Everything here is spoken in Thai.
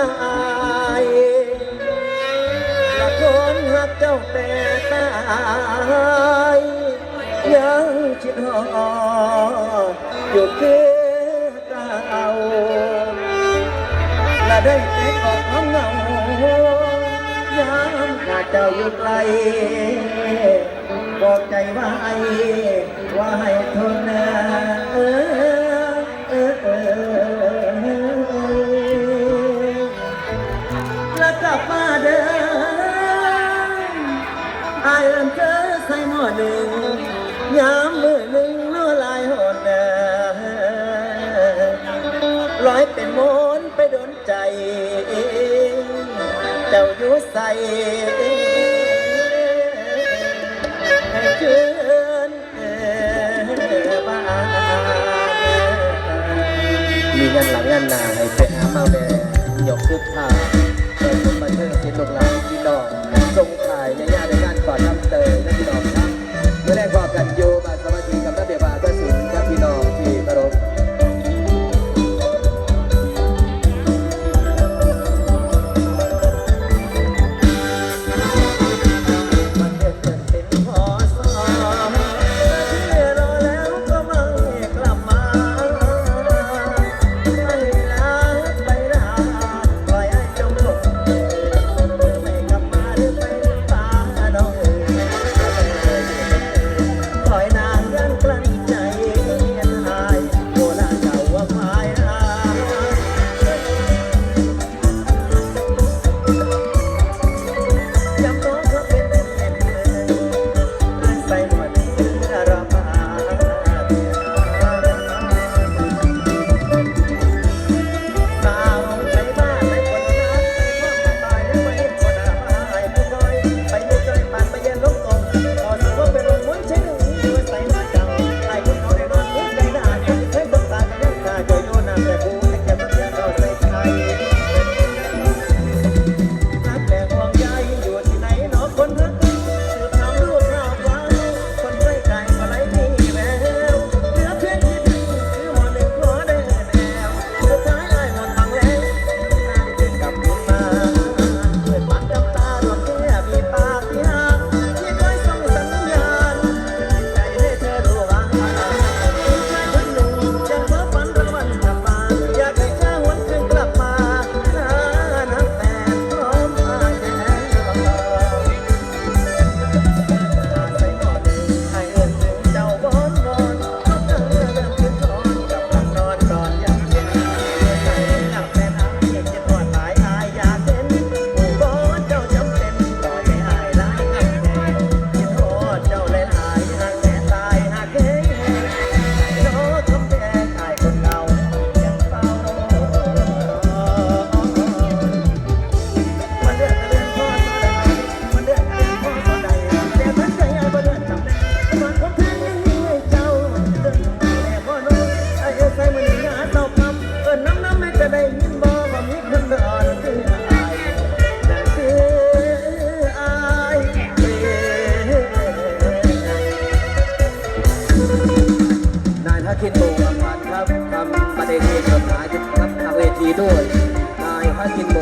ายละคนหักเจ้าแต่ตายยังคิดหออยู่เคือเกาละได้แต่กอดน้องเงายามหาเจ้าอยู่ไกลบอกใจว่าไอ้ว่าให้ทนนะ หนึ่งยามมือหนึ่งน้อลายหอนนาร้อยเป็นมนไปโดนใจ เจ้าอยู่ใส่เกินบ้ามีงานหลังงานนาให้เป็นเมาแดงยกขึ้นท่าเปิดคนมาเทิงสิลงหลางที่ดอกทรงถ่ายในญาติในงานก่อนน้ำเตย Don't คิดโตกำพันครับทำประเด็นเอกสารครับทางเวทีด้วยนายพระคินโต